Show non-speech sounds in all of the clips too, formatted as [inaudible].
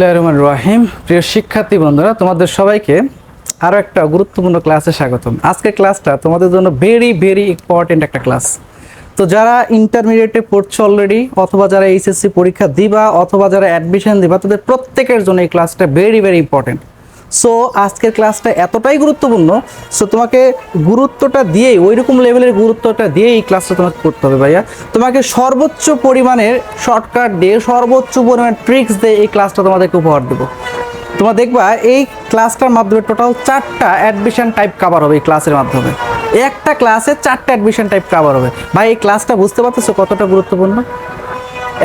রহমানির রহিম। প্রিয় শিক্ষার্থী বন্ধুরা, তোমাদের সবাইকে আরও একটা গুরুত্বপূর্ণ ক্লাসে স্বাগতম। আজকের ক্লাসটা তোমাদের জন্য ভেরি ভেরি ইম্পর্টেন্ট একটা ক্লাস। তো যারা ইন্টারমিডিয়েটে পড়ছো অলরেডি অথবা যারা এইচএসসি পরীক্ষা দিবা, অথবা যারা অ্যাডমিশন দিবা, তাদের প্রত্যেকের জন্য এই ক্লাসটা ভেরি ভেরি ইম্পর্টেন্ট সো আজকের ক্লাসটা এতটাই গুরুত্বপূর্ণ সো তোমাকে গুরুত্বটা দিয়েই ওই রকম লেভেলের গুরুত্বটা দিয়ে এই ক্লাসটা তোমাকে করতে হবে ভাইয়া। তোমাকে সর্বোচ্চ পরিমাণের শর্টকাট দিয়ে, সর্বোচ্চ পরিমাণের ট্রিক্স দিয়ে এই ক্লাসটা তোমাদেরকে উপহার দেবো। তোমরা দেখবা, এই ক্লাসটার মাধ্যমে টোটাল চারটা অ্যাডমিশন টাইপ কভার হবে এই ক্লাসের মাধ্যমে। একটা ক্লাসে চারটা অ্যাডমিশন টাইপ কভার হবে। ভাই, এই ক্লাসটা বুঝতে পারতেছো কতটা গুরুত্বপূর্ণ?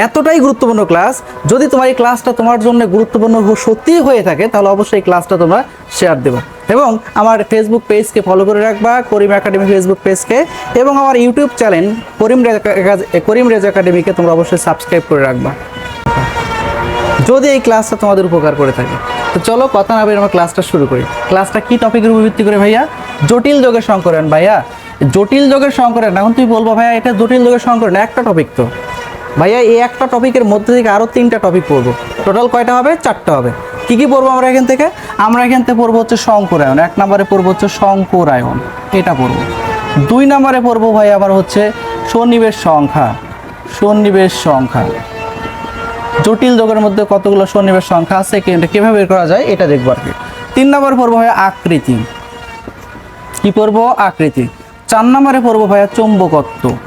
এতটাই গুরুত্বপূর্ণ ক্লাস যদি তোমার এই ক্লাসটা তোমার জন্য গুরুত্বপূর্ণ সত্যি হয়ে থাকে, তাহলে অবশ্যই এই ক্লাসটা তোমরা শেয়ার দেবো। এবং আমার ফেসবুক পেজকে ফলো করে রাখবা, করিম একাডেমি ফেসবুক পেজকে এবং আমার ইউটিউব চ্যানেল করিম করিম রেজ একাডেমিকে তোমরা অবশ্যই সাবস্ক্রাইব করে রাখবা। যদি এই ক্লাসটা তোমাদের উপকার করে থাকে। তো চলো কথা না আমরা ক্লাসটা শুরু করি। ক্লাসটা কি টপিকের উপর ভিত্তি করে ভাইয়া? জটিল যোগের সংকরণ ভাইয়া। জটিল যোগের সংকরণ এখন তুমি বলব, ভাইয়া, এটা জটিল যোগের সংকরণ একটা টপিক তো। ভাইয়া, এই একটা টপিকের মধ্যে থেকে আরও তিনটা টপিক পড়ব। টোটাল কয়টা হবে? চারটা হবে। কী কী পড়ব আমরা এখান থেকে? আমরা এখান থেকে পড়ব হচ্ছে শঙ্করায়ন। এক নম্বরে পড়ব হচ্ছে শঙ্করায়ন। এটা পড়ব। দুই নম্বরে পড়ব ভাই আবার হচ্ছে সন্নিবেশ সংখ্যা। সন্নিবেশ সংখ্যা। জটিল যোগের মধ্যে কতগুলো সন্নিবেশ সংখ্যা আছে? কি- কীভাবে বের করা যায়? এটা দেখব আর কি। তিন নম্বর পড়ব হয় আকৃতি। কি পড়ব? আকৃতি। চার নম্বরে পড়ব ভাইয়া চৌম্বকত্ব।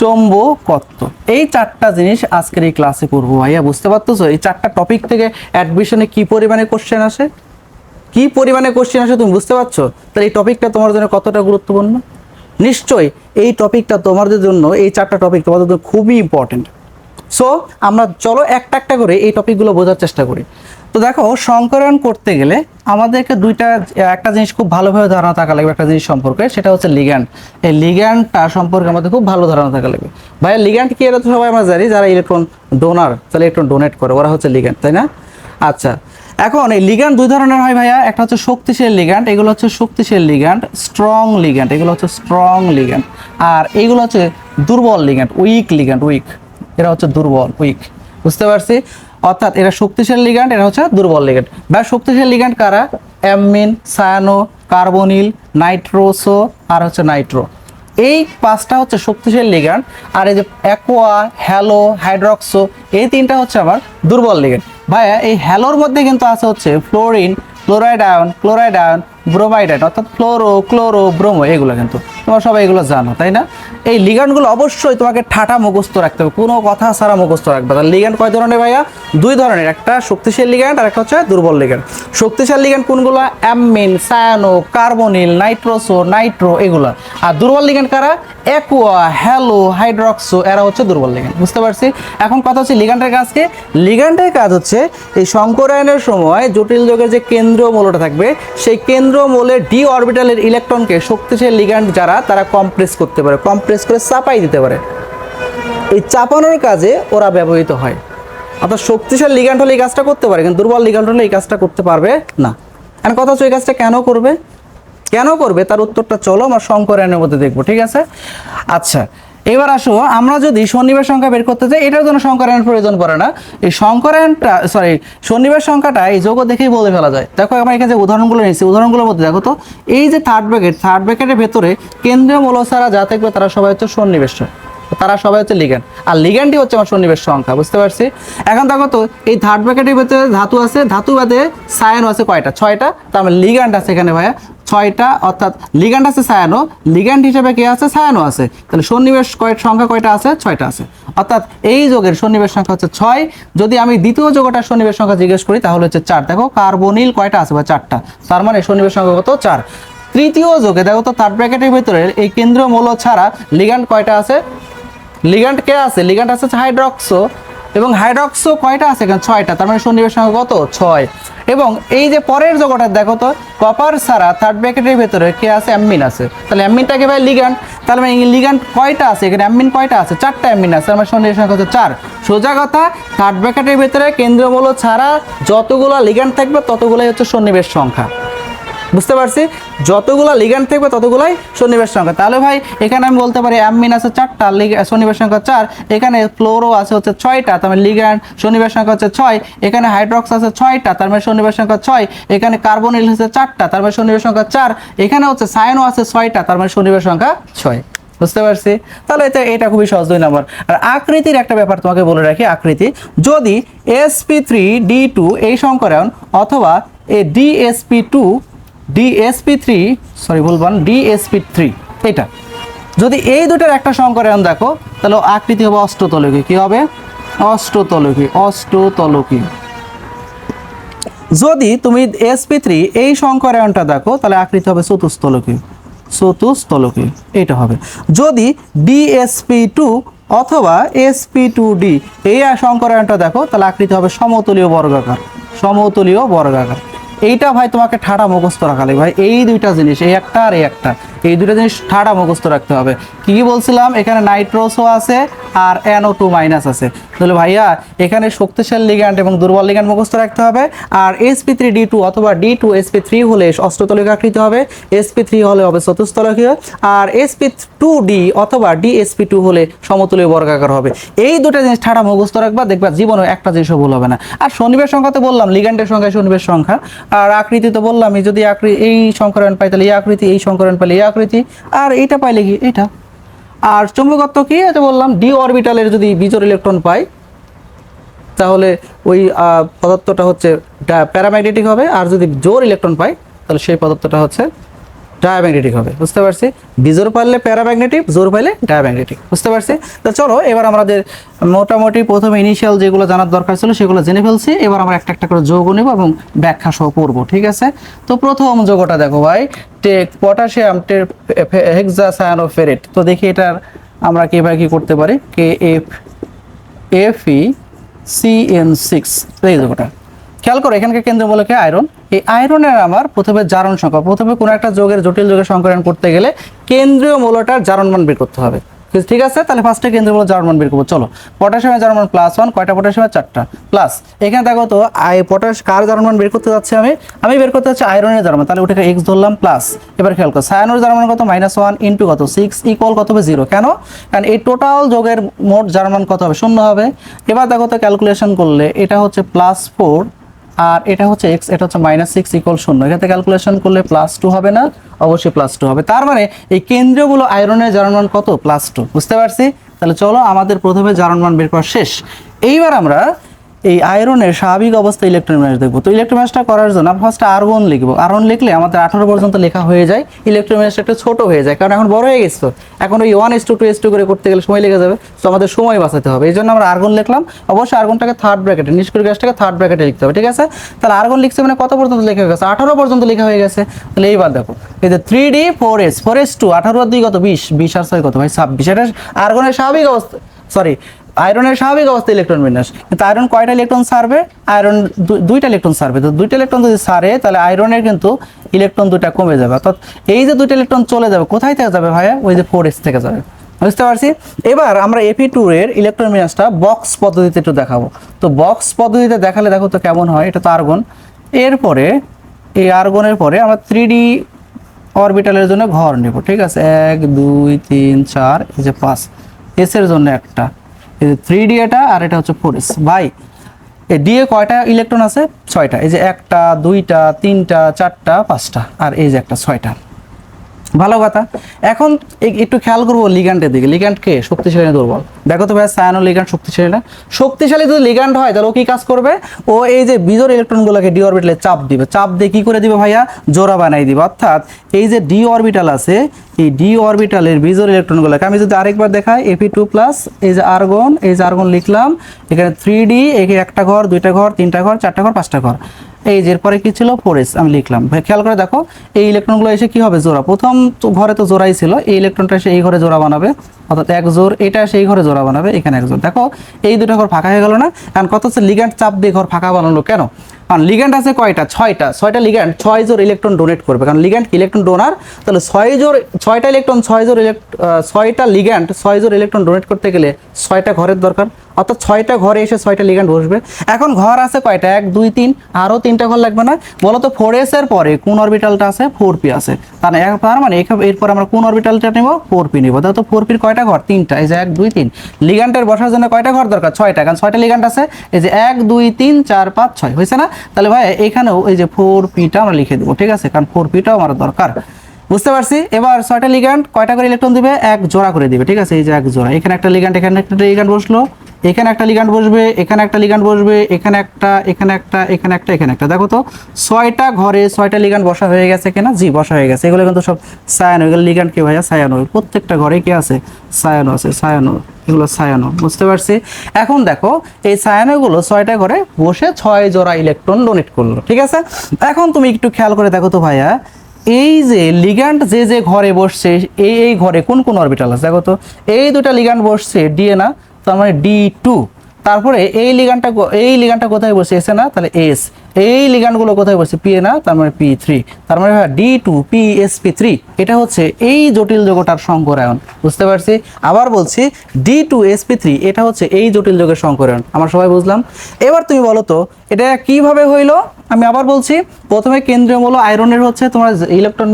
চৌম্বকত্ব। এই চারটা জিনিস আজকের এই ক্লাসে পড়ব ভাইয়া, বুঝতে পারতেছো? এই চারটা টপিক থেকে অ্যাডমিশনে কি পরিমাণে কোশ্চেন আসে? কি পরিমাণে কোশ্চেন আসে তুমি বুঝতে পারছ? তাহলে এই টপিকটা তোমার জন্য কতটা গুরুত্বপূর্ণ? নিশ্চয়ই এই টপিকটা তোমাদের জন্য, এই চারটা টপিক তোমাদের জন্য খুবই ইম্পর্টেন্ট সো আমরা চলো একটা একটা করে এই টপিকগুলো বোঝার চেষ্টা করি। তো দেখো সংকরণ করতে গেলে আমাদেরকে দুইটা, একটা জিনিস খুব ভালোভাবে ধারণা থাকা লাগবে, একটা জিনিস সম্পর্কে, সেটা হচ্ছে লিগ্যান্ড এই লিগ্যান্ডটা সম্পর্কে আমাদের খুব ভালো ধারণা থাকা লাগবে। ভাইয়া লিগ্যান্ড কি এটা তো সবাই আমরা জানি, যারা ইলেকট্রন ডোনার তাহলে ইলেকট্রন ডোনেট করে, ওরা হচ্ছে লিগ্যান্ড তাই না? আচ্ছা এখন এই লিগ্যান্ড দুই ধরনের হয় ভাইয়া, একটা হচ্ছে শক্তিশালী লিগ্যান্ড এগুলো হচ্ছে শক্তিশালী লিগ্যান্ড স্ট্রং লিগ্যান্ড এগুলো হচ্ছে স্ট্রং লিগ্যান্ড আর এইগুলো হচ্ছে দুর্বল লিগ্যান্ড উইক লিগ্যান্ড উইক এরা হচ্ছে দুর্বল উইক বুঝতে পারছি? অর্থাৎ এরা শক্তিশালী লিগ্যান্ড এরা হচ্ছে দুর্বল লিগ্যান্ড বা শক্তিশালী লিগ্যান্ড কারা? অ্যামিন সায়ানো, কার্বনিল নাইট্রোসো আর হচ্ছে নাইট্রো। এই পাঁচটা হচ্ছে শক্তিশালী লিগ্যান্ড আর এই যে অ্যাকোয়া হ্যালো হাইড্রক্সো এই তিনটা হচ্ছে আমার দুর্বল লিগ্যান্ড ভাইয়া, এই হ্যালোর মধ্যে কিন্তু আছে হচ্ছে fluorine chloride ion chloride ion bromide ion অর্থাৎ ক্লোরো ক্লোরো ব্রোমো এগুলো কিন্তু। তোমরা সবাই এগুলো জানো, তাই না? এই লিগানগুলো অবশ্যই তোমাকে ঠাটা মুখস্থ রাখতে হবে। কোনো কথা ছাড়া মুখস্থ রাখবে তাহলে লিগান কয় ধরনের ভাইয়া? দুই ধরনের। একটা শক্তিশালী লিগ্যান্ড আর একটা হচ্ছে দুর্বল লিগ্যান্ড শক্তিশালী লিগ্যান্ড কোনগুলো? Amine, cyano, carbonyl, nitroso, nitro, এগুলো। আর দুর্বল লিগ্যান্ড কারা? অ্যাকুয়া, হ্যালো, হাইড্রক্সো, এরা হচ্ছে দুর্বল লিগ্যান্ড বুঝতে পারছি? এখন কথা হচ্ছে লিগ্যান্ডের কাজ কি লিগ্যান্ডের কাজ হচ্ছে এই সংকরায়নের সময় জটিল যোগের যে কেন্দ্রীয় মৌলটা থাকবে, সেই কেন্দ্র মৌলের ডি অরবিটালের ইলেকট্রনকে শক্তিশালী লিগ্যান্ড যারা, তারা কম্প্রেস করতে পারে কম্প্রেস করে চাপাই দিতে পারে। এই চাপানোর কাজে ওরা ব্যবহৃত হয়। অর্থাৎ শক্তিশালী লিগ্যান্ড হলে এই কাজটা করতে পারে, কিন্তু দুর্বল লিগ্যান্ড হলে এই কাজটা করতে পারবে না। এখন কথা হচ্ছে এই কাজটা কেন করবে? কেন করবে? তার উত্তরটা চলো আমরা সংকরায়নের মধ্যে দেখব, ঠিক আছে? আচ্ছা এবার আসো, আমরা যদি শনিবার সংখ্যা বের করতে চাই, এটার জন্য সংকরায়ন প্রয়োজন পড়ে না। এই সংকরায়নটা সরি শনিবার সংখ্যাটা এই যোগ দেখেই বলে ফেলা যায়। দেখো, আমরা এখানে যে উদাহরণগুলো নিয়েছি, উদাহরণগুলোর মধ্যে দেখো তো, এই যে থার্ড ব্র্যাকেট থার্ড ব্র্যাকেটের ভেতরে কেন্দ্রীয় ছাড়া যা থাকবে তারা সবাই হচ্ছে সন্নিবেশ। তারা সবাই হচ্ছে লিগ্যান্ড আর লিগ্যান্ডই হচ্ছে আমার সন্নিবেশ সংখ্যা, বুঝতে পারছি? এখন দেখো তো, এই থার্ড ব্র্যাকেটের ভিতরে ধাতু আছে, ধাতু বাদে সায়ানো আছে কয়টা? ছয়টা? তার মানে লিগ্যান্ড আছে এখানে ভাইয়া। ছয়টা, অর্থাৎ লিগ্যান্ড আছে সায়ানো লিগ্যান্ড হিসেবে কে আছে? সায়ানো আছে। তাহলে সন্নিবেশ কয় সংখ্যা কয়টা আছে? ছয়টা আছে। অর্থাৎ এই যোগের সন্নিবেশ সংখ্যা হচ্ছে ছয়। যদি আমি দ্বিতীয় যোগটার সন্নিবেশ সংখ্যা জিজ্ঞেস করি, তাহলে হচ্ছে চার। দেখো কার্বনিল কয়টা আছে বা চারটা? তার মানে সন্নিবেশ সংখ্যা কত? চার। তৃতীয় যোগে, দেখো তো থার্ড ব্র্যাকেটের ভিতরে, এই কেন্দ্রীয় মৌল ছাড়া লিগ্যান্ড কয়টা আছে? লিগ্যান্ড কে আছে? লিগ্যান্ড আছে হাইড্রক্সো এবং হাইড্রক্সো কয়টা আছে এখানে? ছয়টা, তার মানে সন্নিবেশ সংখ্যা কত? ছয়। এবং এই যে পরের যোগটা, দেখো তো কপার ছাড়া থার্ড ব্র্যাকেটের ভেতরে কে আছে? অ্যামিন আছে। তাহলে অ্যামিনটাকে ভাই লিগ্যান্ড তাহলে মানে লিগ্যান্ড কয়টা আছে? এখানে অ্যামিন কয়টা আছে? চারটা অ্যামিন আছে আমার সন্নিবেশ সংখ্যা হচ্ছে চার। সোজা কথা থার্ড ব্র্যাকেটের ভেতরে কেন্দ্রীয় মৌল ছাড়া যতগুলো লিগ্যান্ড থাকবে, ততগুলোই হচ্ছে সন্নিবেশ সংখ্যা। বুঝতে পারছি? যতগুলো লিগ্যান্ড থাকবে, ততগুলাই সন্নিবেশ সংখ্যা। তাহলে ভাই, এখানে আমি বলতে পারি অ্যামিন আছে চারটা সন্নিবেশ সংখ্যা চার, এখানে ফ্লোরো আছে হচ্ছে ছয়টা, তার মানে লিগ্যান্ড সন্নিবেশ সংখ্যা হচ্ছে ছয়, এখানে হাইড্রক্স আছে ছয়টা, তার মানে সন্নিবেশ সংখ্যা ছয়, এখানে কার্বনিল হচ্ছে চারটা, তার মানে সন্নিবেশ সংখ্যা চার, এখানে হচ্ছে সায়ানো আছে ছয়টা, তার মানে সন্নিবেশ সংখ্যা ছয়। বুঝতে পারছি? তাহলে এটা এটা খুবই সহজ দুই নম্বর। আর আকৃতির একটা ব্যাপার তোমাকে বলে রাখি, আকৃতি। যদি এসপি থ্রি ডি টু এই সংকরণ অথবা এ dsp two dsp three sorry বলবান ডিএসপি থ্রি এটা। যদি এই দুটার একটা সংকরণ দেখো, তাহলে আকৃতি হবে অষ্টতলকী কি হবে? অষ্টতলকী অষ্টতলকী যদি তুমি এসপি থ্রি এই সংকরায়নটা দেখো, তাহলে আকৃতি হবে চতুস্থলকী চতুস্থলকী এটা হবে। যদি ডিএসপি টু অথবা এসপি টু ডি এই সংকরায়নটা দেখো, তাহলে আকৃতি হবে সমতলীয় বর্গাকার। সমতলীয় বর্গাকার। এইটা ভাই তোমাকে ঠাটা মুখস্থ রাখালে ভাই, এই দুইটা জিনিস, এই একটা আর এই একটা। এই দুটো জিনিস ঠাটা মুখস্থ রাখতে হবে। কি কি বলছিলাম? এখানে নাইট্রোসও আছে আর এনও টু মাইনাস আছে। তাহলে ভাইয়া, এখানে শক্তিশালী লিগ্যান্ড এবং দুর্বল লিগ্যান্ড মুখস্থ রাখতে হবে আর এসপি থ্রি ডি টু অথবা ডি টু এসপি থ্রি হলে অষ্টতলিক আকৃতি হবে এসপি থ্রি হলে হবে চতুস্থলকীয় আর এসপি টু ডি অথবা ডিএসপি টু হলে সমতুলীয় বর্গাকার হবে। এই দুটো জিনিস ঠাড়া মুখস্থ রাখবা, দেখবা জীবনে একটা জিনিসও ভুল হবে না। আর শনিবের সংখ্যা তো বললাম লিগ্যান্ডের সংখ্যা শনিবের সংখ্যা। আর আকৃতি তো বললাম যদি আকৃতি এই সংকরণ পাই তাহলে এই আকৃতি, এই সংকরণ পাইলে এই আকৃতি। আর এইটা পাইলে কি? এটা। আর চুম্বকত্ব কি? এটা বললাম ডি অরবিটালের যদি বিজোর ইলেকট্রন পাই, তাহলে ওই পদার্থটা হচ্ছে প্যারাম্যাগনেটিক হবে। আর যদি জোর ইলেকট্রন পাই, তাহলে সেই পদার্থটা হচ্ছে ডায়াম্যাগনেটিক হবে। বুঝতে পারছি? বিজোর পারলে প্যারাম্যাগনেটিক, জোর পাইলে ডায়াম্যাগনেটিক। বুঝতে পারছি? তো চলো, এবার আমাদের মোটামুটি প্রথমে ইনিশিয়াল যেগুলো জানার দরকার ছিল সেগুলো জেনে ফেলছি। এবার আমরা একটা একটা করে যৌগ নেব এবং ব্যাখ্যা সহ পড়ব, ঠিক আছে? তো প্রথম যৌগটা দেখো ভাই, টেক পটাশিয়াম হেক্সাসায়ানোফেরেট তো দেখি এটার আমরা কীভাবে কি করতে পারি? K F F E, C N six. এই যৌগটা। খেয়াল করো, এখানকার কেন্দ্র বলে কি আয়রন। এই আয়রনের আমার প্রথমে জারণ সংখ্যা, প্রথমে কোনো একটা যোগের জটিল যোগের সংকরণ করতে গেলে কেন্দ্রীয় মূলটার জারণ মান বের করতে হবে। ঠিক আছে তাহলে ফার্স্টে কেন্দ্রীয় মূল জারণ মান বের করব। চলো পটাশিয়ামের জারণ মান প্লাস ওয়ান কয়টা পটাশিয়ামের চারটা। প্লাস এখানে দেখো তো, আই পটাশ কার জারণ মান বের করতে যাচ্ছি আমি? আমি বের করতে যাচ্ছি আয়রনের জারণ মান। তাহলে ওটাকে এক্স ধরলাম প্লাস এবার খেয়াল করো সায়ানোর জারণ মান কত? মাইনাস ওয়ান ইন্টু কত? সিক্স ইকুয়াল কত হবে? জিরো কেন? কারণ এই টোটাল যোগের মোট জারণ মান কত হবে? শূন্য হবে। এবার দেখো তো ক্যালকুলেশন করলে এটা হচ্ছে প্লাস ফোর আর এটা হচ্ছে এক্স এটা হচ্ছে মাইনাস সিক্স ইকুয়াল শূন্য। এখানে ক্যালকুলেশন করলে প্লাস টু হবে না, অবশ্যই প্লাস টু হবে। তার মানে এই কেন্দ্রগুলো আয়রনের জারণমান কত? প্লাস টু বুঝতে পারছি? তাহলে চলো আমাদের প্রথমে জারণমান বের করা শেষ। এইবার আমরা এই আয়রনের স্বাভাবিক অবস্থা ইলেকট্রন ম্যাচ দেখব। তো ইলেকট্রন ম্যাচটা করার জন্য আমরা ফার্স্ট আরগন লিখব। আরগন লিখলে আমাদের আঠারো পর্যন্ত লেখা হয়ে যায়। ইলেকট্রন ম্যাচটা একটু ছোট হয়ে যায়, কারণ এখন বড় হয়ে গেছে এখন ওই one s two two s two করে করতে গেলে সময় লেগে যাবে। তো আমাদের সময় বাঁচাতে হবে। এই জন্য আমরা আর্গন লিখলাম। অবশ্যই আর্গনটাকে থার্ড ব্র্যাকেটে নিষ্ক্রিয় গ্যাসটাকে থার্ড ব্র্যাকেটে লিখতে হবে, ঠিক আছে? তাহলে আর্গন লিখছে মানে কত পর্যন্ত লেখা হয়ে গেছে? আঠারো পর্যন্ত লেখা হয়ে গেছে। তাহলে এইবার দেখো। এই যে three d four s four s two আঠারো আর দুই কত? বিশ। বিশ আর ছয় কত? ভাই, ছাব্বিশ। এটা আর্গনের স্বাভাবিক অবস্থা। সরি আয়রনের স্বাভাবিক অবস্থা ইলেকট্রন বিন্যাস। কিন্তু আয়রন কয়টা ইলেকট্রন সারবে? আয়রন দুইটা ইলেকট্রন সারবে। তো দুইটা ইলেকট্রন যদি সারে, তাহলে আয়রনের কিন্তু ইলেকট্রন দুটা কমে যাবে। অর্থাৎ এই যে দুইটা ইলেকট্রন চলে যাবে, কোথায় থেকে যাবে ভাইয়া? ওই যে ফোর এস থেকে যাবে। বুঝতে পারছি? এবার আমরা এপি টু এর ইলেকট্রন বিন্যাসটা বক্স পদ্ধতিতে একটু দেখাবো। তো বক্স পদ্ধতিতে দেখালে দেখো তো কেমন হয়, এটা তো আর্গন এরপরে, এই আর্গনের পরে আমরা থ্রি ডি অরবিটালের জন্য ঘর নেব, ঠিক আছে? এক, দুই, তিন, চার, এই যে পাঁচ। এস এর জন্য একটা। থ্রি ডি এটা আর এটা হচ্ছে ফোর এস ভাই, এই ডি এ কয়টা ইলেকট্রন আছে? ছয়টা। এই যে একটা, দুইটা, তিনটা, চারটা, পাঁচটা। আর এই যে একটা, ছয়টা। ভালো কথা। এখন একটু খেয়াল করব লিগ্যান্ডের দিকে। লিগ্যান্ড কে? শক্তিশালী দুর্বল? দেখো তো ভাই সায়ানো লিগ্যান্ড শক্তিশালী না? শক্তিশালী যদি লিগ্যান্ড হয়, তাহলে ও কি কাজ করবে? ও এই যে বিজোর ইলেকট্রনগুলোকে ডি অরবিটালে চাপ দিবে। চাপ দিয়ে কি করে দিবে ভাইয়া? জোড়া বানাই দিবে। অর্থাৎ এই যে ডি অরবিটাল আছে, এই ডি অরবিটালের বিজোর ইলেকট্রনগুলোকে আমি যদি আরেকবার দেখাই এপি টু প্লাস এই যে আর্গন এই যে আর্গন লিখলাম, এখানে থ্রি ডি এখানে একটা ঘর, দুইটা ঘর, তিনটা ঘর, চারটা ঘর, পাঁচটা ঘর। এই যে এরপরে কি ছিল? ফোরেস আমি লিখলাম। খেয়াল করে দেখো, এই ইলেকট্রনগুলো এসে কি হবে? জোড়া। প্রথম ঘরে তো জোড়াই ছিল, এই ইলেকট্রনটা এসে এই ঘরে জোড়া বানাবে, অর্থাৎ এক জোর এটা এসে এই ঘরে জোড়া বানাবে, এখানে এক জোর দেখো, এই দুটো ঘর ফাঁকা হয়ে গেল না? কারণ কত হচ্ছে লিগ্যান্ড চাপ দিয়ে ঘর ফাঁকা বানালো কেন? কারণ লিগ্যান্ড আছে কয়টা? ছয়টা। ছয়টা লিগ্যান্ড ছয় জোর ইলেকট্রন ডোনেট করবে। কারণ লিগ্যান্ড ইলেকট্রন ডোনার তাহলে ছয় জোর ছয়টা ইলেকট্রন ছয় জোর ইলেকট্র ছয়টা লিগ্যান্ড ছয় জোর ইলেকট্রন ডোনেট করতে গেলে ছয়টা ঘরের দরকার। অর্থাৎ ছয়টা ঘরে এসে ছয়টা লিগ্যান্ড বসবে। এখন ঘর আছে কয়টা? এক, দুই, তিন, আরও তিনটা ঘর লাগবে না? বলো তো ফোর এস এর পরে কোন অরবিটালটা আছে? ফোর পি আছে। তার মানে এরপর আমরা কোন অরবিটালটা নেব? ফোর পি নেব। তো ফোর পির কয়টা ঘর? তিনটা। এই যে এক, দুই, তিন। লিগ্যান্ডের বসার জন্য কয়টা ঘর দরকার? ছয়টা। কারণ ছয়টা লিগ্যান্ড আছে। এই যে এক, দুই, তিন, চার, পাঁচ, ছয়। হয়েছে না? তাহলে ভাই, এখানেও এই যে ফোর পিটা আমরা লিখে দেবো। ঠিক আছে? কারণ ফোর পিটাও আমার দরকার। বুঝতে পারছি? এবার ছয়টা লিগ্যান্ড কয়টা করে ইলেকট্রন দিবে? এক জোড়া করে দিবে। ঠিক আছে? এই যে এক জোড়া। এখানে একটা লিগ্যান্ড এখানে একটা লিগ্যান্ড বসল। এখানে একটা লিগান্ড বসবে, এখানে একটা লিগ্যান্ড বসবে, এখানে একটা এখানে একটা এখানে একটা এখানে একটা। দেখো তো, ছয়টা ঘরে ছয়টা লিগান্ড বসা হয়ে গেছে কিনা? জি, বসা হয়ে গেছে। এগুলো কিন্তু সব সায়ানো। এগুলো লিগ্যান্ড কি ভাইয়া? সায়ানো। প্রত্যেকটা ঘরে কি আছে? সায়ানো আছে, সায়ানো। এগুলো সায়ানো। বুঝতে পারছি? এখন দেখো, এই সায়ানোগুলো ছয়টা ঘরে বসে ছয় জোড়া ইলেকট্রন ডোনেট করল, ঠিক আছে? এখন তুমি একটু খেয়াল করে দেখো তো ভাইয়া, এই যে লিগ্যান্ড যে যে ঘরে বসছে, এই এই ঘরে কোন কোন অরবিটাল আছে? দেখো তো, এই দুটা লিগ্যান্ড বসছে ডিএ না তার মানে ডি টু তারপরে এই লিগানটা এই লিগানটা কোথায় বসে? এসে না? তাহলে এস এই লিগানগুলো কোথায় বসে? পি এ না? তার মানে পি থ্রি তার মানে d two p s p three এটা হচ্ছে এই জটিল যোগটার সংকরায়ন। বুঝতে পারছি? আবার বলছি d two s p three এটা হচ্ছে এই জটিল যোগের সংকরায়ন। আমরা সবাই বুঝলাম? এবার তুমি বলো তো, এটা কীভাবে হইল? আমি আবার বলছি, প্রথমে কেন্দ্রীয় মূল আয়রনের হচ্ছে তোমার ইলেকট্রন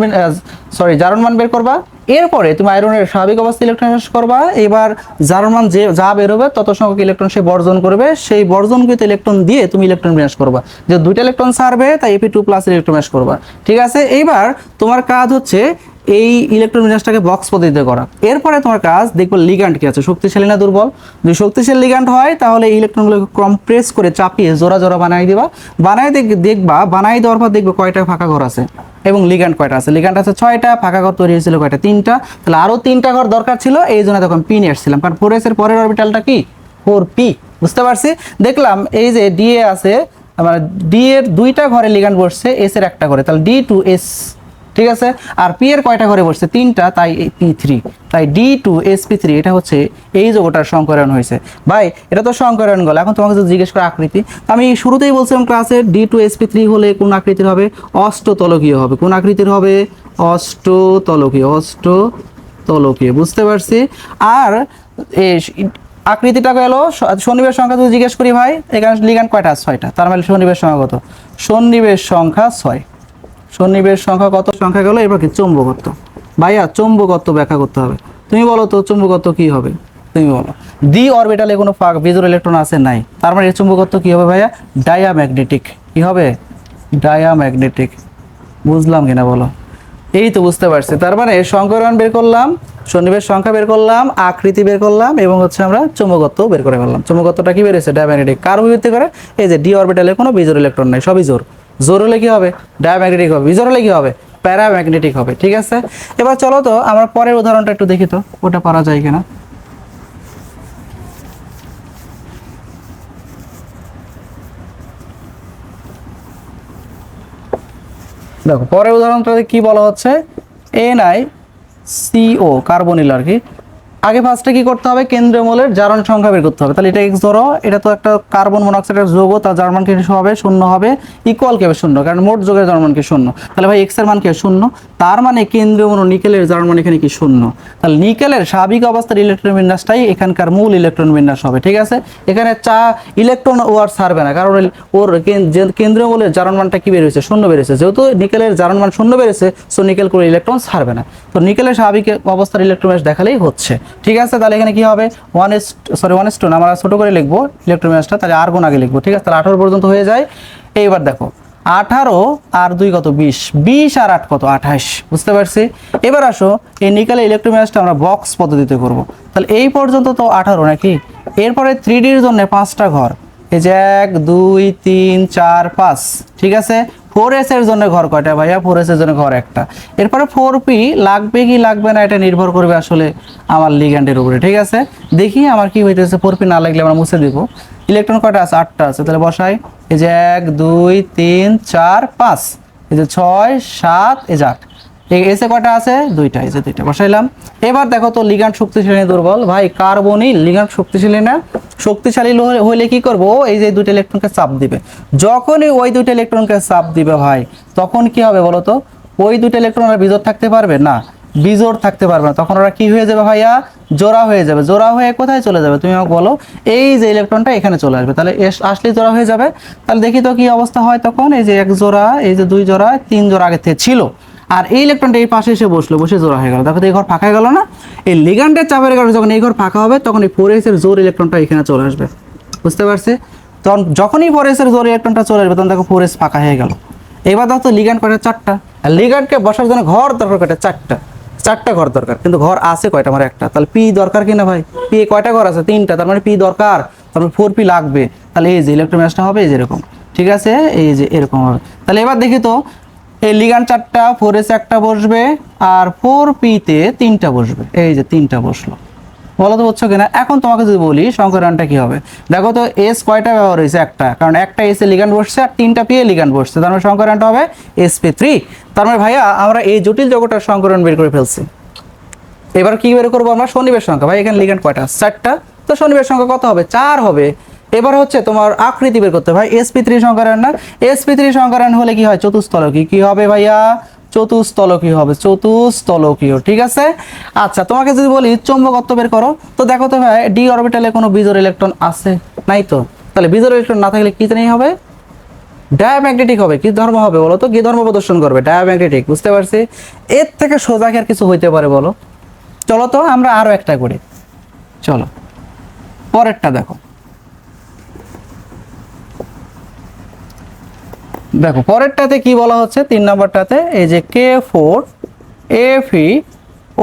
সরি জারণ মান বের করবা। এরপরে তুমি আয়রনের স্বাভাবিক অবস্থা ইলেকট্রন হ্রাস করবা। এবার যার মান যে যা বেরোবে, তত সংখ্যক ইলেকট্রন সে বর্জন করবে। সেই বর্জনকৃত ইলেকট্রন দিয়ে তুমি ইলেকট্রন বিনাশ করবা। যে দুইটা ইলেকট্রন ছাড়বে, তাই এপি টু প্লাস ইলেকট্রন বিনাশ করবা। ঠিক আছে? এইবার তোমার কাজ হচ্ছে এই ইলেকট্রন বিন্যাসটাকে বক্স পদ্ধতিতে করা। এরপরে তোমার কাজ দেখব লিগ্যান্ড কি আছে। শক্তিশালী না দুর্বল? যদি শক্তিশালী লিগ্যান্ড হয়, তাহলে ইলেকট্রনগুলোকে কম্প্রেস করে চাপিয়ে জোড়া জোড়া বানাই দিবা। বানাই দেখবা, বানাই দেওয়ার পর দেখবে কয়টা ফাঁকা ঘর আছে। এবং লিগ্যান্ড কয়টা আছে? লিগান্ড আছে ছয়টা, ফাঁকা ঘর তৈরি হয়েছিল কয়টা? তিনটা। তাহলে আরও তিনটা ঘর দরকার ছিল, এই জন্য তখন পি নিয়ে আসছিলাম। কারণ ফোর এস এর পরের অরবিটালটা কি? ফোর পি বুঝতে পারছি? দেখলাম এই যে ডিএ আছে, আমার ডি এর দুইটা ঘরে লিগান্ড বসছে এস এর একটা ঘরে। তাহলে ডি টু এস ঠিক আছে? আর পি এর কয়টা ঘরে বসছে? তিনটা, তাই পি থ্রি তাই d two s p three এটা হচ্ছে এই যোগটার সংকরণ হয়েছে। ভাই, এটা তো সংকরণ গেল। এখন তোমাকে যদি জিজ্ঞেস করে আকৃতি আমি শুরুতেই বলছিলাম ক্লাসে d two s p three হলে কোন আকৃতির হবে? অষ্টতলকীয় হবে। কোন আকৃতির হবে? অষ্টতলকীয় অষ্টতলকীয়, বুঝতে পারছি? আর আকৃতিটা গেল শনিবের সংখ্যা যদি জিজ্ঞেস করি ভাই, এখানে লিগান কয়টা? ছয়টা। তার মানে শনিবের সংখ্যা কত? শনিবের সংখ্যা ছয়। সন্নিবেশ সংখ্যা কত? সংখ্যা গেল, এবার কি চৌম্বকত্ব। ভাইয়া, চৌম্বকত্ব ব্যাখ্যা করতে হবে। তুমি বলো তো, চৌম্বকত্ব কি হবে? তুমি বলো। দ্বি অরবিটালে কোনো বিজোর ইলেকট্রন আছে? নাই। তার মানে এর চুম্বকত্ব কি হবে ভাইয়া? ডায়াম্যাগনেটিক কি হবে? ডায়াম্যাগনেটিক বুঝলাম কিনা বলো? এই তো বুঝতে পারছি। তার মানে সংকরণ বের করলাম সন্নিবেশ সংখ্যা বের করলাম, আকৃতি বের করলাম, এবং হচ্ছে আমরা চুম্বকত্ব বের করে ফেললাম। চুম্বকত্বটা কি বেরিয়েছে? ডায়াম্যাগনেটিক কার ভিত্তি করে? এই যে ডি অরবিটালে কোনো বিজোর ইলেকট্রন নাই, সবই জোর। জোর হলে কি হবে? ডায়াম্যাগনেটিক হবে। বিজোর হলে কি হবে? প্যারাম্যাগনেটিক হবে। ঠিক আছে? এবার চলো তো, আমরা পরের উদাহরণটা একটু দেখি তো, ওটা পারা যায় কিনা। দেখো, পরের উদাহরণটাতে কি বলা হচ্ছে? এন আই সিও কার্বনিল আর কি। আগে ফার্স্টে কি করতে হবে? কেন্দ্রীয় মৌলের জারণ সংখ্যা বের করতে হবে। তাহলে এটা এক্স ধরো, এটা তো একটা কার্বন মনোক্সাইডের যৌগ, তার জার্মান কি হবে? শূন্য হবে। ইকুয়াল কেবে শূন্য, কারণ মোট যোগের জার্মান কি শূন্য? তাহলে ভাই এক্সের মান কি শূন্য। তার মানে কেন্দ্রীয় মনো নিকেলের জার্মান এখানে কি শূন্য? তাহলে নিকেলের স্বাভাবিক অবস্থার ইলেকট্রন বিন্যাসটাই এখানকার মূল ইলেকট্রন বিন্যাস হবে, ঠিক আছে? এখানে চা ইলেকট্রন ও আর ছাড়বে না, কারণ ওর কেন- কেন্দ্রীয় মৌলের জারণ মানটা কি বেরিয়েছে শূন্য বেরিয়েছে যেহেতু নিকেলের জারণ মান শূন্য বেড়েছে সো নিকেল করে ইলেকট্রন ছাড়বে না। তো নিকেলের স্বাভাবিক অবস্থার ইলেকট্রন দেখালেই হচ্ছে। ঠিক আছে? তাহলে এখানে কি হবে? One s sorry one two আমরা ছোটো করে লিখব ইলেকট্রোমিনাসটা তাহলে আর গুণ আগে লিখব, ঠিক আছে? তাহলে আঠারো পর্যন্ত হয়ে যায়। এইবার দেখো, আঠারো আর দুই কত? বিশ। বিশ আর আট কত? আঠাশ। বুঝতে পারছি? এবার আসো, এই নিকেলের ইলেকট্রোমিনাসটা আমরা বক্স পদ্ধতিতে করব। তাহলে এই পর্যন্ত তো আঠারো নাকি? এরপরে থ্রি ডির জন্য পাঁচটা ঘর। এই যে এক, দুই, তিন, চার, পাঁচ, ঠিক আছে? ফোর এস এর জন্য ঘর কয়টা ভাইয়া? ফোর এস এর জন্য ঘর একটা। এরপরে ফোর পি লাগবে কি লাগবে না এটা নির্ভর করবে আসলে আমার লিগ্যান্ডের উপরে, ঠিক আছে? দেখি আমার কি হইতেছে, ফোর পি না লাগলে আমরা মুছে দিব। ইলেকট্রন কয়টা আছে? আটটা আছে। তাহলে বসাই। এই যে এক, দুই, তিন, চার, পাঁচ। এই যে ছয়, সাত, এই যে আট। এসে কয়টা আছে? দুইটা যে দুইটা। বসাইলাম। এবার দেখো তো লিগান্ড শক্তিশালী দুর্বল। ভাই, কার্বনই লিগান্ড শক্তিশালী না? শক্তিশালী হলে- কি করব? এই যে দুইটা ইলেকট্রনকে চাপ দিবে। যখনই ওই দুইটা ইলেকট্রনকে চাপ দিবে ভাই, তখন কি হবে বলো তো? ওই দুইটা ইলেকট্রন আর ভিতর থাকতে পারবে? না, বিজোড় থাকতে পারবে না। তখন ওরা কি হয়ে যাবে ভাইয়া? জোড়া হয়ে যাবে। জোড়া হয়ে কোথায় চলে যাবে? তুমি আমাকে বলো। এই যে ইলেকট্রনটা এখানে চলে আসবে। তাহলে এস আসলেই জোড়া হয়ে যাবে। তাহলে দেখি তো কি অবস্থা হয় তখন? এই যে এক জোড়া, এই যে দুই জোড়া, তিন জোড়া আগে থেকে ছিল। আর এই ইলেকট্রনটা এই পাশে এসে বসল, বসে জোড়া হয়ে গেল। দেখো এই ঘর ফাঁকা গেল না? এই লিগান্ডের চাপের কারণে যখন এই ঘর ফাঁকা হবে, তখন এই ফোর এর জোর ইলেকট্রনটা এখানে চলে আসবে। বুঝতে পারছি? তখন যখনই ফোর এর জোর ইলেকট্রনটা চলে আসবে, তখন দেখো ফোর এস ফাঁকা হয়ে গেল। এবার দেখো লিগান্ড কয়টা? চারটা। আর লিগান্ডকে বসার জন্য ঘর দরকার কয়টা? চারটা। চারটা ঘর দরকার। কিন্তু ঘর আছে কয়টা? আমার একটা। তাহলে পি দরকার কিনা ভাই? পি কয়টা ঘর আছে? তিনটা। তার মানে পি দরকার। তার মানে ফোর পি লাগবে। তাহলে এই যে ইলেকট্রোম্যাচটা হবে, এই যে এরকম। ঠিক আছে? এই যে এরকম হবে। তাহলে এবার দেখি তো এই লিগান চারটা ফোর এস একটা বসবে আর ফোর পিতে তিনটা বসবে। এই যে তিনটা বসল। বলো তো বুঝছ কিনা? এখন তোমাকে যদি বলি সংকরণটা কি হবে? দেখো তো এস কয়টা ব্যবহার হয়েছে একটা। কারণ একটা এসে লিগান বসছে আর তিনটা পি এ লিগান বসছে। তার মানে সংকরণটা হবে এস পি থ্রি তার মানে ভাইয়া, আমরা এই জটিল জগৎটার সংকরণ বের করে ফেলছি। এবার কি বের করব আমরা? শনিবার সংখ্যা। ভাই, এখানে লিগ্যান্ড কয়টা? চারটা। তো শনিবার সংখ্যা কত হবে? চার হবে। এবার হচ্ছে তোমার আকৃতি বের করতে হয় এসপি থ্রি সংকরণ না। এসপি থ্রি সংকরণ হলে কি হয়? চতুস্থলকী। কি হবে ভাইয়া? চতুস্থলকী হবে। চতুস্থলকীয় ঠিক আছে? আচ্ছা তোমাকে যদি বলি চৌম্বকত্ব বের করো, তো দেখো তো ভাই ডি অরবিটালে কোনো বিজোর ইলেকট্রন আছে? নাই তো? তাহলে বিজোর ইলেকট্রন না থাকলে কি জানি হবে? ডায়াম্যাগনেটিক হবে। কি ধর্ম হবে বলো তো? কি ধর্ম প্রদর্শন করবে? ডায়াম্যাগনেটিক বুঝতে পারছি? এর থেকে সোজা আর কিছু হইতে পারে বলো? চলো তো, আমরা আরও একটা করি। চলো। পরেরটা দেখো। দেখো, পরেরটাতে কি বলা হচ্ছে? তিন নম্বরটাতে এই যে K four F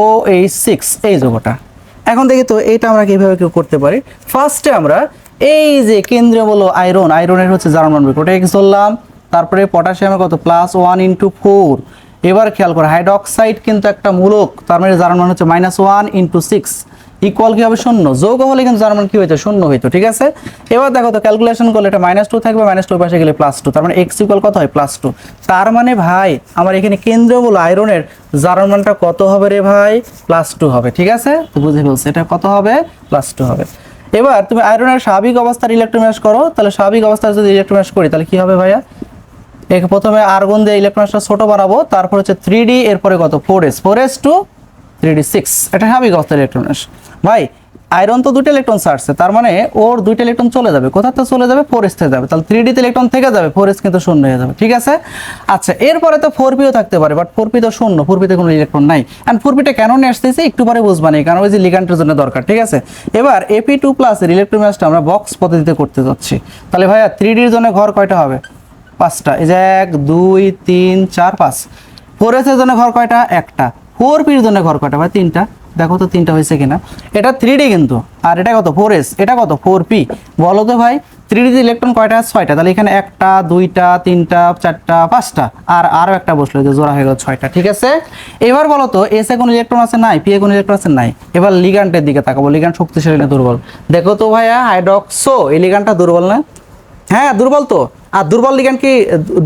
O H six এই যোগটা এখন দেখি তো, এইটা আমরা কীভাবে কি করতে পারি? ফার্স্টে আমরা এই যে কেন্দ্রীয় বলো আয়রন আয়রনের হচ্ছে জার্মান ওটা এক্স ধরলাম, তারপরে পটাশিয়ামের কত? প্লাস ওয়ান ইন্টু ফোর এবার খেয়াল করে হাইড্রক্সাইড কিন্তু একটা মূলক, তার মানে জার্মান হচ্ছে minus one into six equal কি হবে? শূন্য। যৌগ হলে কিন্তু জার্মান কি হইতো? শূন্য হইতো, ঠিক আছে? এবার দেখো তো ক্যালকুলেশন করলে এটা মাইনাস টু থাকবে মাইনাস টু পাশে গেলে প্লাস টু তার মানে এক্স ইকুয়াল কত হয়? প্লাস টু তার মানে ভাই, আমার এখানে কেন্দ্র বলো আয়রনের জার্মানটা কত হবে রে ভাই? প্লাস টু হবে, ঠিক আছে? তো বুঝে ফেলছে, এটা কত হবে? প্লাস টু হবে। এবার তুমি আয়রনের স্বাভাবিক অবস্থার ইলেকট্রোম্যাশ করো, তাহলে স্বাভাবিক অবস্থায় যদি ইলেকট্রোম্যাশ করি, তাহলে কি হবে ভাইয়া? একে প্রথমে আর্গন দিয়ে ইলেকট্রনটা ছোট বানাবো তারপর হচ্ছে থ্রি ডি এরপরে কত? Four s four s two three six. এটা স্বাভাবিক অবস্থার ইলেকট্রনস ভাই আয়রন তো দুটো ইলেকট্রন ছাড়ছে, তার মানে ওর দুইটা ইলেকট্রন চলে যাবে। কোথাতে চলে যাবে? ফোর এস থেকে যাবে। তাহলে থ্রি ডিতে ইলেকট্রন থেকে যাবে ফোর কিন্তু শূন্য হয়ে যাবে, ঠিক আছে? আচ্ছা এরপরে তো ফোর পিও থাকতে পারে বাট ফোর পি তো শূন্য ফোর পিতে কোনো ইলেকট্রন নাই। অ্যান্ড ফোর পিটা কেন নিয়ে আসতেছে? একটু পরে বুঝবা নেই কারণ ওই যে লিগান্টের জন্য দরকার, ঠিক আছে? এবার এপি টু প্লাসের ইলেকট্রোম্যাচটা আমরা বক্স পদ্ধতিতে করতে যাচ্ছি। তাহলে ভাইয়া থ্রি ডির জন্য ঘর কয়টা হবে? পাঁচটা। এই যে এক, দুই, তিন, চার, পাঁচ। ফোর জন্য ঘর কয়টা? একটা। ফোর পির জন্য ঘর কয়টা? ভাই, তিনটা। দেখো তো তিনটা হয়েছে কিনা। এটা থ্রি ডি কিন্তু। আর এটা কত? ফোর এস এটা কত? ফোর পি বলো তো ভাই থ্রি ডি ইলেকট্রন কয়টা? ছয়টা। তাহলে এখানে একটা, দুইটা, তিনটা, চারটা, পাঁচটা। আর আরও একটা বসল যে জোড়া হয়ে গেল ছয়টা, ঠিক আছে? এবার বলো তো এসে কোনো ইলেকট্রন আছে? নাই। পি এ কোনো ইলেকট্রন আছে? নাই। এবার লিগান্টের দিকে তাকাবো। লিগান্ট শক্তিশালী না দুর্বল? দেখো তো ভাইয়া হাইড্রক্সো এই লিগানটা দুর্বল না? হ্যাঁ দুর্বল তো। আর দুর্বল লিগ্যান্ড কি,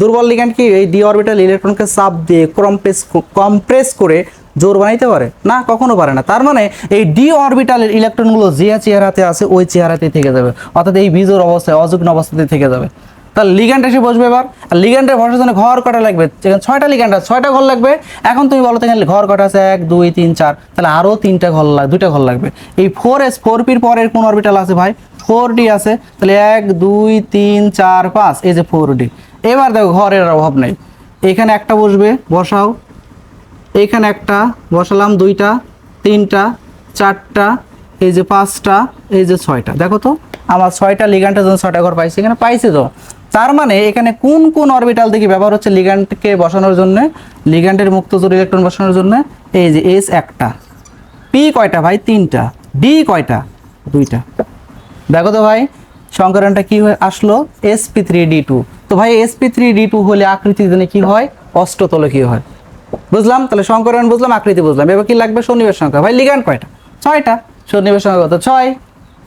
দুর্বল লিগ্যান্ড কি? এই ডি অরবিটাল ইলেকট্রনকে চাপ দিয়ে কম্প্রেস কম্প্রেস করে জোর বানাইতে পারে? না, কখনো পারে না। তার মানে এই ডি অরবিটালের ইলেকট্রনগুলো যে চেহারাতে আছে, ওই চেহারাতেই থেকে যাবে। অর্থাৎ এই বীজোর অবস্থায়, অযুগ্ন অবস্থাতেই থেকে যাবে। তাহলে লিগ্যান্ড এসে বসবে এবার। আর লিগ্যান্ডের বসার জন্য ঘর কটা লাগবে। যেখানে ছয়টা লিগ্যান্ড আছে, ছয়টা ঘর লাগবে। এখন তুমি বলো তো এখানে ঘর কটা আছে এক, দুই, তিন, চার। তাহলে আরও তিনটা ঘর লাগবে দুইটা ঘর লাগবে। এই ফোর এস ফোর পির পরের কোন অরবিটাল আছে ভাই? ফোর ডি আছে। তাহলে এক, দুই, তিন, চার, পাঁচ। এই যে ফোর ডি এবার দেখো ঘরের অভাব নেই। এখানে একটা বসবে, বসাও। এইখানে একটা বসালাম দুইটা, তিনটা, চারটা, এই যে পাঁচটা, এই যে ছয়টা। দেখো তো, আমার ছয়টা লিগান্টের জন্য ছয়টা ঘর পাইছি, এখানে পাইছি তো। তার মানে এখানে কোন কোন অরবিটাল থেকে ব্যবহার হচ্ছে লিগান্টকে বসানোর জন্য লিগান্টের মুক্ত জোর ইলেকট্রন বসানোর জন্য, এই যে এস একটা। পি কয়টা ভাই? তিনটা। ডি কয়টা? দুইটা। দেখো তো ভাই, সংকরণটা কি হয়ে আসলো? এসপি থ্রি ডি টু তো ভাই এসপি থ্রি ডি টু হলে আকৃতি জন্য কি হয়? অষ্টতলকীয় হয়। বুঝলাম? তাহলে সংকরণ বুঝলাম, আকৃতি বুঝলাম। এবার কি লাগবে? শনিবার সংখ্যা ভাই, লিগান কয়টা? ছয়টা। শনিবার সংখ্যা কত ছয়।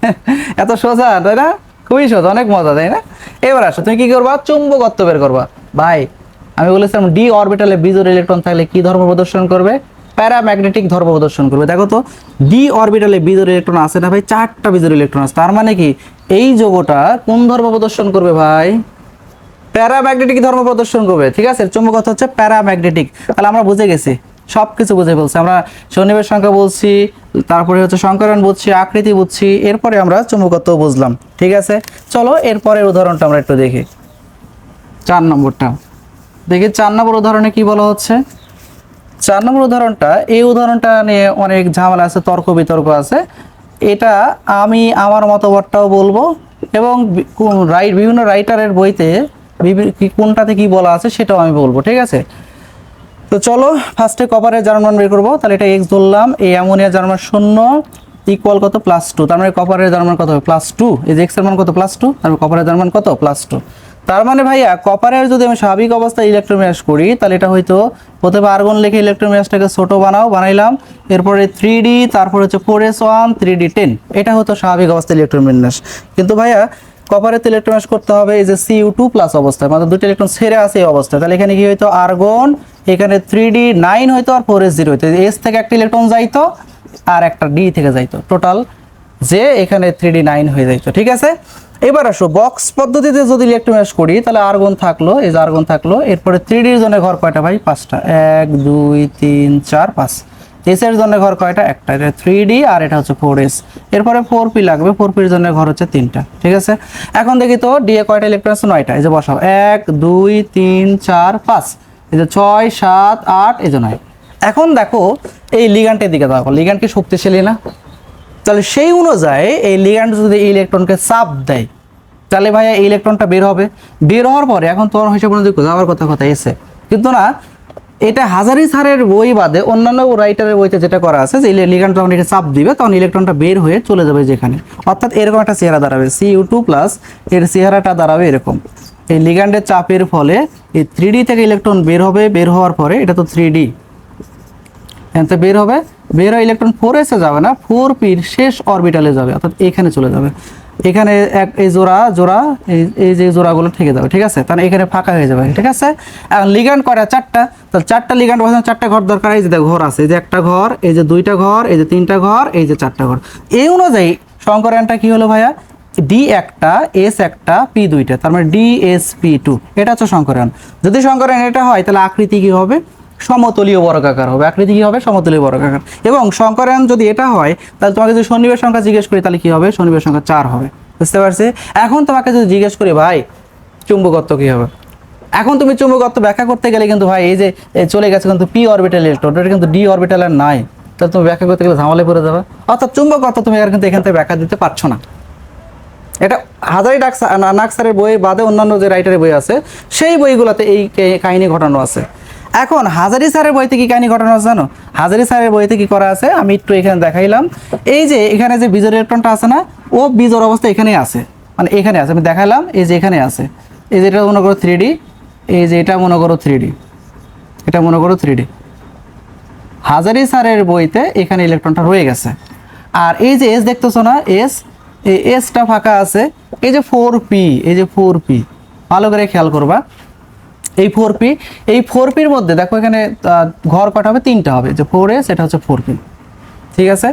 [laughs] এত সোজা, তাই না? খুবই সোজা, অনেক মজা, তাই না? এবার আসো, তুমি কি করবা? চুম্বকত্ব বের করবা। ভাই, আমি বলেছিলাম ডি অরবিটালে বিজোর ইলেকট্রন থাকলে কি ধর্ম প্রদর্শন করবে? প্যারাম্যাগনেটিক ধর্ম প্রদর্শন করবে। দেখো তো ডি অরবিটালে বিজোর ইলেকট্রন আছে না ভাই? চারটা বিজোর ইলেকট্রন আছে। তার মানে কি, এই যোগটা কোন ধর্ম প্রদর্শন করবে ভাই? প্যারাম্যাগনেটিক ধর্ম প্রদর্শন করবে, ঠিক আছে? চুম্বকত্ব হচ্ছে প্যারাম্যাগনেটিক। তাহলে আমরা বুঝে গেছি সব কিছু বুঝে বলছি আমরা শনিবার সংখ্যা বলছি তারপরে হচ্ছে সংকরণ বুঝছি, আকৃতি বুঝছি, এরপরে আমরা চুম্বকত্ব বুঝলাম, ঠিক আছে? চলো, এরপরের উদাহরণটা আমরা একটু দেখি। চার নম্বরটা। দেখি, চার নম্বর উদাহরণে কি বলা হচ্ছে? চার নম্বর উদাহরণটা, এই উদাহরণটা নিয়ে অনেক ঝামেলা আছে, তর্ক বিতর্ক আছে। এটা আমি আমার মতবাদটাও বলব এবং রাইট বিভিন্ন রাইটারের বইতে কোনটাতে কি বলা আছে সেটাও আমি বলব, ঠিক আছে? তো চলো ফার্স্টে কপারের জার্মান বের করব। তাহলে এটা এক্স ধরলাম, এই অ্যামোনিয়া জার্মান শূন্য ইকুয়াল কত? প্লাস টু তার মানে কপারের জার্মান কত? প্লাস টু এই যে এক্সের মান কত? প্লাস টু তারপরে কপারের জার্মান কত? প্লাস টু তার মানে ভাইয়া কপারের যদি আমি স্বাভাবিক অবস্থায় ইলেকট্রোমিয়াস করি, তাহলে এটা হয়তো প্রথমে আর্গন লিখে ইলেকট্রোমিয়াসটাকে ছোট বানাও, বানাইলাম। এরপরে থ্রি ডি তারপর হচ্ছে four s one three d ten এটা হতো স্বাভাবিক অবস্থায় ইলেকট্রোমিয়াস কিন্তু ভাইয়া কপারে তো ইলেকট্রোমিয়াস করতে হবে, এই যে সিইউ টু প্লাস অবস্থায় মানে দুটো ইলেকট্রন ছেড়ে আছে এই অবস্থায়। তাহলে এখানে কি হইতো? আর্গন এখানে থ্রি ডি নাইন হইতো আর ফোর এস জিরো হইতো। এস থেকে একটা ইলেকট্রন যাইতো আর একটা ডি থেকে যাইতো। টোটাল যে এখানে থ্রি ডি নাইন হয়ে যাইতো, ঠিক আছে? এবার আসো বক্স পদ্ধতিতে যদি ইলেকট্রোমিয়াস করি, তাহলে আর্গন থাকল, এই যে আর্গন থাকল, এরপরে থ্রি ডির জন্য ঘর কয়টা ভাই? পাঁচটা। এক, দুই, তিন, চার, পাঁচ। এস এর জন্য ঘর কয়টা? একটা, এটা থ্রি ডি আর এটা হচ্ছে ফোর এস এরপরে ফোর পি লাগবে। ফোর পির জন্য ঘর হচ্ছে তিনটা, ঠিক আছে? এখন দেখি তো ডি এ কয়টা ইলেকট্রন আছে নয়টা। এই যে বসাও। এক, দুই, তিন, চার, পাঁচ। এই যে ছয়, সাত, আট, এই যে নয়। এখন দেখো, এই লিগান্টের দিকে দেখো। লিগান্ট কি শক্তিশালী না? তাহলে সেই অনুযায়ী এই লিগ্যান্ড যদি ইলেকট্রনকে চাপ দেয়, তাহলে ভাইয়া ইলেকট্রনটা বের হবে। বের হওয়ার পরে এখন তোমার হিসাব যাওয়ার কথা কথা এসে কিন্তু না এটা হাজারি সারের বই বাদে অন্যান্য রাইটারের বইতে যেটা করা আছে, যে লিগ্যান্ড যখন এটা চাপ দিবে, তখন ইলেকট্রনটা বের হয়ে চলে যাবে যেখানে। অর্থাৎ এরকম একটা চেহারা দাঁড়াবে। সি ইউ টু প্লাস এর চেহারাটা দাঁড়াবে এরকম। এই লিগ্যান্ডের চাপের ফলে এই থ্রি থেকে ইলেকট্রন বের হবে, বের হওয়ার পরে এটা তো থ্রি ডি এখান বের হবে, বের হয়ে ইলেকট্রন ফোর এসে যাবে না ফোর পির শেষ অরবিটালে যাবে, অর্থাৎ এখানে চলে যাবে। এখানে এক এই জোড়া জোড়া, এই এই যে জোড়াগুলো থেকে যাবে, ঠিক আছে? তাহলে এখানে ফাঁকা হয়ে যাবে, ঠিক আছে? এখন লিগান্ড করা চারটা। তাহলে চারটা লিগান্ড বসানো, চারটা ঘর দরকার। এই যে ঘর আছে, এই যে একটা ঘর, এই যে দুইটা ঘর, এই যে তিনটা ঘর, এই যে চারটা ঘর। এই অনুযায়ী সংকরায়নটা কি হলো ভাইয়া? ডি একটা এস একটা পি দুইটা। তার মানে ডি এস পি টু এটা হচ্ছে সংকরায়ন যদি সংকরায়ন এটা হয়, তাহলে আকৃতি কি হবে? সমতলীয় বর্গাকার হবে। আকৃতি কি হবে? সমতলীয় বর্গাকার এবং সংকরায়ন যদি এটা হয়, তাহলে তোমাকে যদি শনিবার সংখ্যা জিজ্ঞেস করি, তাহলে কি হবে? শনিবার সংখ্যা চার হবে। বুঝতে পারছি? এখন তোমাকে যদি জিজ্ঞেস করি, ভাই, চুম্বকত্ব কি হবে? এখন তুমি চুম্বকত্ব ব্যাখ্যা করতে গেলে কিন্তু, ভাই, এই যে চলে গেছে কিন্তু পি অরবিটাল ইলেকট্রন এটা কিন্তু ডি অরবিটাল আর নাই। তাহলে তুমি ব্যাখ্যা করতে গেলে ঝামেলায় পড়ে যাবে। অর্থাৎ চুম্বকত্ব তুমি আর কিন্তু এখান থেকে ব্যাখ্যা দিতে পারছ না। এটা হাজারি ডাক নাকসারের বই বাদে অন্যান্য যে রাইটারের বই আছে, সেই বইগুলোতে এই কাহিনী ঘটানো আছে। এখন হাজারি স্যারের বইতে কি কাহিনী ঘটানো জানো? হাজারি স্যারের বইতে কি করা আছে? আমি একটু এখানে দেখাইলাম। এই যে এখানে যে বীজের ইলেকট্রনটা আছে না, ও বীজের অবস্থা এখানেই আছে। মানে এখানে আছে, আমি দেখাইলাম এই যে এখানে আছে। এই যে এটা মনে করো থ্রি এই যে এটা মনে করো থ্রি এটা মনে করো থ্রি হাজারি স্যারের বইতে এখানে ইলেকট্রনটা রয়ে গেছে। আর এই যে এস দেখতেছো না এস এই এসটা ফাঁকা আছে। এই যে ফোর পি এই যে ফোর পি ভালো করে খেয়াল করবা। এই ফোর পি এই ফোর পির মধ্যে দেখো এখানে ঘর কটা হবে? তিনটা হবে। যে ফোর এস এটা হচ্ছে ফোর পি ঠিক আছে?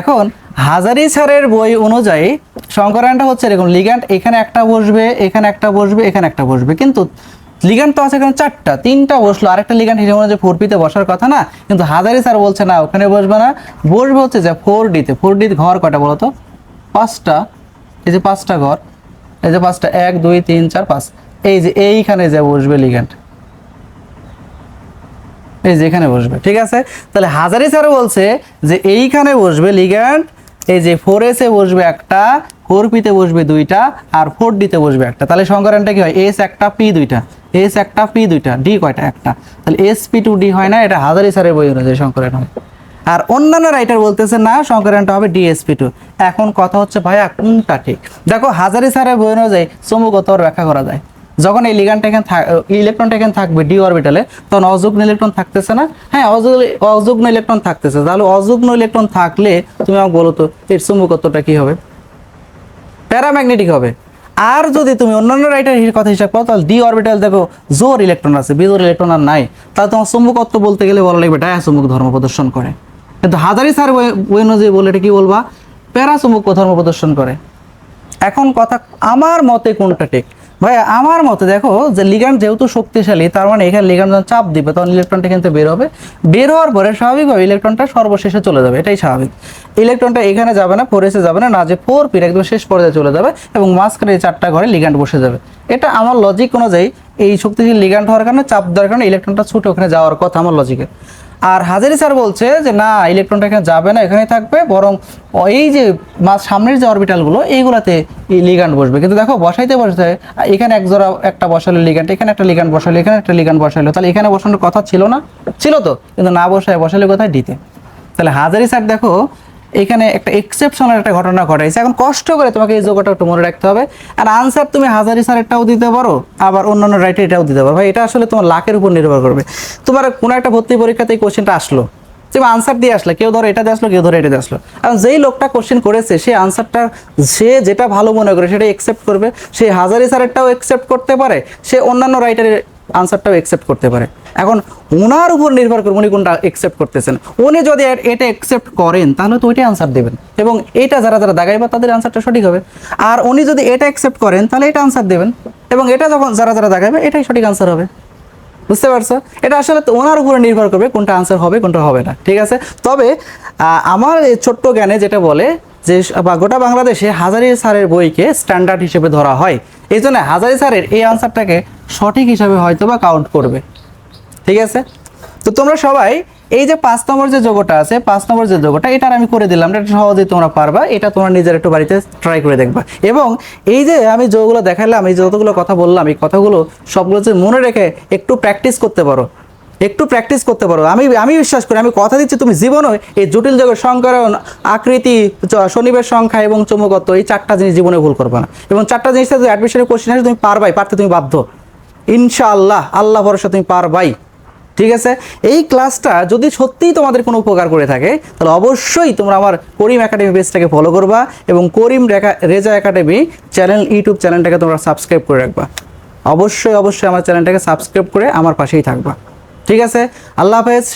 এখন হাজারি স্যারের বই অনুযায়ী সংকরায়নটা হচ্ছে এরকম, লিগ্যান্ড এখানে একটা বসবে, এখানে একটা বসবে, এখানে একটা বসবে। কিন্তু লিগ্যান্ড তো আছে এখানে চারটা, তিনটা বসল। আরেকটা লিগ্যান্ড হিসেবে মনে ফোর পিতে বসার কথা না, কিন্তু হাজারি স্যার বলছে না, ওখানে বসবে না। বসবে হচ্ছে যে ফোর ডিতে ফোর ডিতে ঘর কটা বলো তো পাঁচটা। এই যে পাঁচটা ঘর, এই যে পাঁচটা, এক, দুই, তিন, চার, পাঁচ। এই যে এইখানে যে বসবে লিগ্যান্ড এই যে এখানে বসবে, ঠিক আছে? তাহলে হাজারি স্যার বলছে যে এইখানে বসবে লিগ্যান্ড এই যে ফোর এসে বসবে একটা ফোর পিতে বসবে দুইটা, আর ফোর ডিতে বসবে একটা। তাহলে সংকরণটা কি হয়? এস একটা, পি দুইটা। এস একটা, পি দুইটা, ডি কয়টা? একটা। তাহলে এস, পি টু, ডি হয় না, এটা হাজারি স্যারের বই অনুযায়ী সংকরণ হয় আর অন্যান্য রাইটার বলতেছে না সংকরণটা হবে ডিএসপি টু। এখন কথা হচ্ছে ভাইয়া কোনটা ঠিক? দেখো, হাজারি স্যারের বই অনুযায়ী চমুকত ব্যাখ্যা করা যায়। যখন এই লিগানটা এখানে ইলেকট্রনটা এখানে থাকবে ডি অরবিটালে তখন অযুগ্ন ইলেকট্রন থাকতেছে না? হ্যাঁ অযুগ্ন- ইলেকট্রন থাকতেছে। তাহলে অযুগ্ন ইলেকট্রন থাকলে তুমি আমাকে বলো তো, এর চুম্বকত্বটা কি হবে? প্যারাম্যাগনেটিক হবে। আর যদি তুমি অন্যান্য রাইটার কথা হিসাব করো, তাহলে ডি অরবিটাল দেখো, জোর ইলেকট্রন আছে, বিজোর ইলেকট্রন আর নাই। তাহলে তোমার চুম্বকত্ব বলতে গেলে বলা লাগবে ডায়াচুম্বক ধর্ম প্রদর্শন করে। কিন্তু হাজারি স্যার বই অনুযায়ী বলে এটা কি বলবা? প্যারাচুম্বক ধর্ম প্রদর্শন করে। এখন কথা, আমার মতে কোনটা ঠিক? ভাই আমার মতে দেখো যে লিগ্যান্ড যেহেতু শক্তিশালী, তার মানে এখানে লিগ্যান্ড যখন চাপ দিবে, তখন ইলেকট্রনটা কিন্তু বের হবে। বের হওয়ার পরে স্বাভাবিকভাবে ইলেকট্রনটা সর্বশেষে চলে যাবে, এটাই স্বাভাবিক। ইলেকট্রনটা এখানে যাবে না ফোর এসে যাবে না না যে ফোর পির একদম শেষ পর্যায়ে চলে যাবে এবং মাঝখানে এই চারটা ঘরে লিগ্যান্ড বসে যাবে। এটা আমার লজিক অনুযায়ী এই শক্তিশালী লিগ্যান্ড হওয়ার কারণে, চাপ দেওয়ার কারণে ইলেকট্রনটা ছুটে ওখানে যাওয়ার কথা আমার লজিকে আর হাজারি স্যার বলছে যে, না ইলেকট্রনটা এখানে যাবে না এখানে থাকবে। বরং এই যে মাছ সামনের যে অরবিটালগুলো এইগুলাতে এই লিগান্ড বসবে। কিন্তু দেখো, বসাইতে বসাতে এখানে এক জোড়া একটা বসালো লিগান্ড এখানে একটা লিগান্ড বসালো এখানে একটা লিগান্ড বসালো তাহলে এখানে বসানোর কথা ছিল না? ছিল তো, কিন্তু না বসায় বসালে কোথায় দিতে? তাহলে হাজারি স্যার দেখো এখানে একটা এক্সেপশনাল একটা ঘটনা ঘটাইছে। এখন কষ্ট করে তোমাকে এই যোগটা একটু মনে রাখতে হবে। আর আনসার তুমি হাজারি স্যারেরটাও দিতে পারো, আবার অন্যান্য রাইটে এটাও দিতে পারো। ভাই, এটা আসলে তোমার লাখের উপর নির্ভর করবে। তোমার কোনো একটা ভর্তি পরীক্ষাতে এই কোশ্চেনটা আসলো। তুমি আনসার দিয়ে আসলে, কেউ ধরো এটা দিয়ে আসলো, কেউ ধরো এটা দিয়ে আসলো। এখন যেই লোকটা কোশ্চেন করেছে সেই আনসারটা সে যেটা ভালো মনে করে সেটা একসেপ্ট করবে। সে হাজারি স্যারেরটাও একসেপ্ট করতে পারে, সে অন্যান্য রাইটারের আনসারটাও একসেপ্ট করতে পারে। এখন ওনার উপর নির্ভর করে উনি কোনটা অ্যাকসেপ্ট করতেছেন। উনি যদি এটা অ্যাকসেপ্ট করেন, তাহলে তো ওইটাই আনসার দেবেন। এবং এটা যারা যারা দাগাইবা, তাদের আনসারটা সঠিক হবে। আর উনি যদি এটা অ্যাকসেপ্ট করেন, তাহলে এটা আনসার দেবেন। এবং এটা যখন যারা যারা দাগাইবে, এটাই সঠিক আনসার হবে। বুঝতে পারছ? এটা আসলে ওনার উপরে নির্ভর করবে কোনটা আনসার হবে, কোনটা হবে না। ঠিক আছে? তবে আমার ছোট্ট জ্ঞানে যেটা বলে যে, বা গোটা বাংলাদেশে হাজারি স্যারের বইকে স্ট্যান্ডার্ড হিসেবে ধরা হয়। এই জন্য হাজারি স্যারের এই আনসারটাকে সঠিক হিসাবে হয়তো বা কাউন্ট করবে। ঠিক আছে? তো তোমরা সবাই এই যে পাঁচ নম্বর যে যোগটা আছে, পাঁচ নম্বর যে যোগটা এটার আমি করে দিলাম, এটা সহজেই তোমরা পারবা, এটা তোমরা নিজের একটু বাড়িতে ট্রাই করে দেখবা। এবং এই যে আমি যোগগুলো দেখালাম, এই যতগুলো কথা বললাম, এই কথাগুলো সবগুলো যে মনে রেখে একটু প্র্যাকটিস করতে পারো, একটু প্র্যাকটিস করতে পারো। আমি আমি বিশ্বাস করি, আমি কথা দিচ্ছি তুমি জীবনে এই জটিল যোগের সংকরণ, আকৃতি শনিবের সংখ্যা এবং চমকত্ব এই চারটা জিনিস জীবনে ভুল করবে না। এবং চারটা জিনিসটা যদি অ্যাডমিশনের কোশ্চেন আসে, তুমি পারবাই, পারতে তুমি বাধ্য। ইনশাআল্লাহ, আল্লাহ ভরসা, তুমি পারবাই। ঠিক আছে? এই ক্লাসটা যদি সত্যিই তোমাদের কোনো উপকার করে থাকে, তাহলে অবশ্যই তোমরা আমার করিম একাডেমি পেজটাকে ফলো করবা এবং Karim Reza academy channel YouTube চ্যানেলটাকে তোমরা সাবস্ক্রাইব করে রাখবা। অবশ্যই অবশ্যই আমার চ্যানেলটাকে সাবস্ক্রাইব করে আমার পাশেই থাকবা। ঠিক আছে? আল্লাহ হাফেজ।